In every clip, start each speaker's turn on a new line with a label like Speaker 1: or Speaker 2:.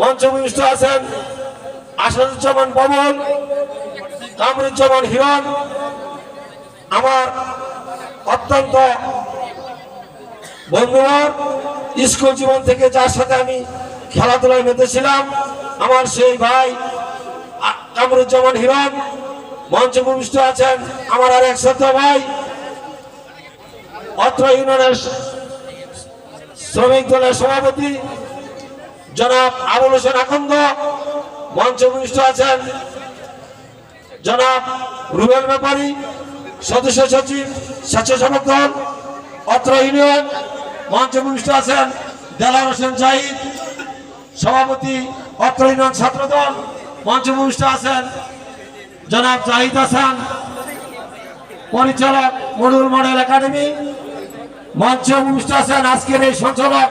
Speaker 1: মঞ্চভূমিষ্ঠ আছেন আসাদুজ্জামান পবন কামরুজ্জামান হিরণ। আমার অত্যন্ত বন্ধুবর স্কুল জীবন থেকে যার সাথে আমি খেলাধুলায় মেতেছিলাম, আমার সেই ভাই কামরুজ্জামান হিরণ। মঞ্চে ভূমিষ্ঠ আছেন আমার আর এক ছোট ভাই, অত্র ইউনিয়নের শ্রমিক দলের সভাপতি জনাব আবুল হোসেন আখন্দ, মঞ্চ ভূমিষ্ঠ আছেন জনাব রুবেল ব্যাপারী, সদস্য সচিব স্বেচ্ছাসেবক দল অত্র ইউনিয়ন, মঞ্চে ভূমিষ্ঠ আছেন দেলার হোসেন জাহিদ, সভাপতি অত্র ইউনিয়ন ছাত্র দল মঞ্চে ভূমিষ্ঠ আছেন জনাব জাহিদ হাসান, পরিচালক মডুল মডেল একাডেমি, মঞ্চ ভূমিষ্ঠ আছেন আজকের এই সঞ্চালক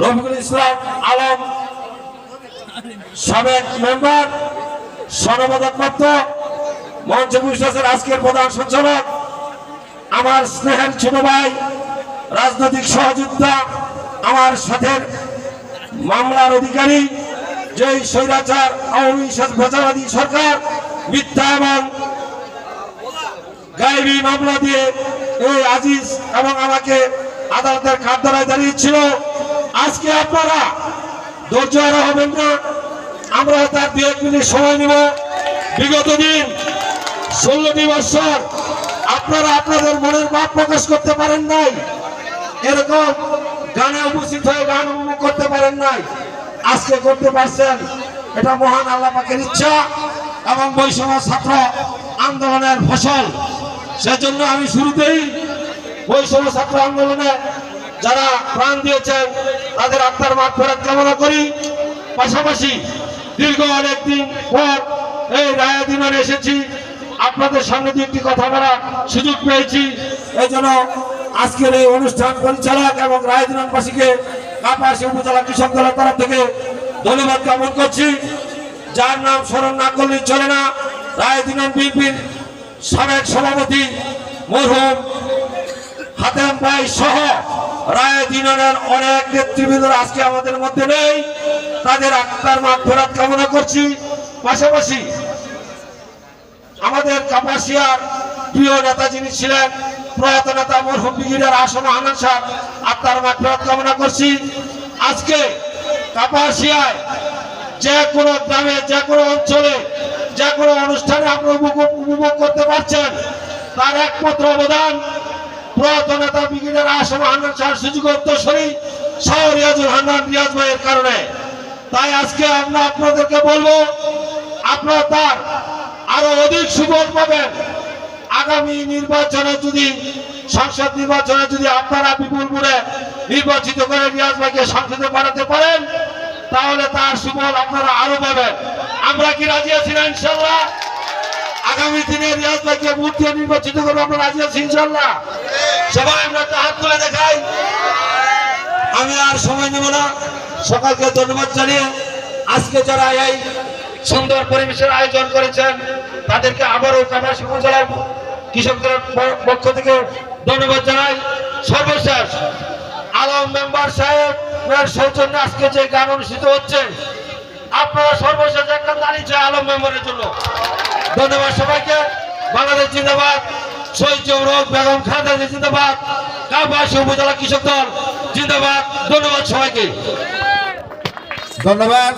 Speaker 1: রফিকুল ইসলাম আলম সাবেক মেম্বার স্বর্ণপদকপ্রাপ্ত মঞ্চে আছেন আজকের প্রধান সঞ্চালক, আমার স্নেহের ছোট ভাই, রাজনৈতিক সহযোদ্ধা, আমার সাথে মামলার অধিকারী যেই স্বৈরাচার, আওয়ামী প্রচারবাদী সরকার, মিথ্যা এবং গায়েবী মামলা দিয়ে এই আজিজ এবং আমাকে আদালতের খাদ্যারায় দাঁড়িয়েছিল। আজকে আপনারা ধৈর্য হবেন না। আমরা তার দু এক মিনিট সময় নিব। বিগত দিন ষোলোটি বছর আপনারা আপনাদের মনের ভাব প্রকাশ করতে পারেন নাই। এরকম গানে উপস্থিত হয়ে গান করতে পারেন নাই। আজকে করতে পারছেন। এটা মহান আল্লাহ পাকের ইচ্ছা এবং বৈষম্য ছাত্র আন্দোলনের ফসল। সেজন্য আমি শুরুতেই বৈষম্য ছাত্র আন্দোলনে যারা প্রাণ দিয়েছেন, তাদের আত্মার মাঠ ফেরত কামনা করি। পাশাপাশি দীর্ঘ অনেকদিন পর এই রায়াদিনারে এসেছি। আপনাদের সামনে দিয়ে একটি কথা বলার সুযোগ পেয়েছি। এই জন্য আজকের এই অনুষ্ঠান পরিচালক এবং রায়দিনানবাসীকে কাপাসী উপজেলা কৃষক দলের তরফ থেকে ধন্যবাদ জ্ঞাপন করছি। যার নাম স্মরণ না করলে চলে না। রায়দিনান বিএনপির সাবেক সভাপতি মরহুম হাতেম ভাই সহ রায় দিনের অনেক নেতৃবৃন্দ আজকে আমাদের মধ্যে নেই। তাদের আত্মার মাঠ ফেরত কামনা করছি। পাশাপাশি আমাদের কাপাসিয়ার প্রিয় নেতা যিনি ছিলেন, প্রয়াত নেতা মরহুম ব্রিগেডিয়ার আসম আনন্দ সাহ আত্মার মাঠ ফেরত কামনা করছি। আজকে কাপাসিয়ায় যে কোনো গ্রামে, যে কোনো অঞ্চলে, যে কোনো অনুষ্ঠানে উপভোগ উপভোগ করতে পারছেন, তার একমাত্র অবদান প্রয়াত নেতা ব্রিগেডিয়ার আসম আনন্দ শাহ সুযোগ সহ রিয়াজুল হান্নান রিয়াজ ভাইয়ের কারণে। তাই আজকে আমরা আপনাদেরকে বলব, আপনারা তার আরও অধিক সুফল পাবেন। আগামী নির্বাচনে যদি, সংসদ নির্বাচনে যদি আপনারা বিপুল করে নির্বাচিত করে রিয়াজ ভাইকে সংসদে পাঠাতে পারেন, তাহলে তার সুফল আপনারা আরও পাবেন। আমরা কি রাজি আছি না ইনশাল্লাহ আগামী দিনে রিয়াজ ভাইকে ভোট দিয়ে নির্বাচিত করব আমরা রাজি আছি ইনশাল্লাহ সবাই আমরা একটা হাত তুলে দেখাই। আমি আর সময় নেব না। সকালকে ধন্যবাদ জানিয়ে আজকে যারা এই সুন্দর পরিবেশের আয়োজন করেছেন, তাদেরকে আবারও কামাসী উপজেলার কৃষকদের পক্ষ থেকে ধন্যবাদ জানাই। সর্বশেষ আলম মেম্বার সাহেবের সৌজন্যে আজকে যে গান অনুষ্ঠিত হচ্ছে, আপনারা সর্বশেষ একটা দাঁড়িয়েছে আলম মেম্বারের জন্য। ধন্যবাদ সবাইকে। বাংলাদেশ জিন্দাবাদ। শহীদ জমরক বেগম খাদা জিন্দাবাদ। কাবাসী উপজেলা কৃষক দল জিন্দাবাদ। ধন্যবাদ সবাইকে।
Speaker 2: ধন্যবাদ।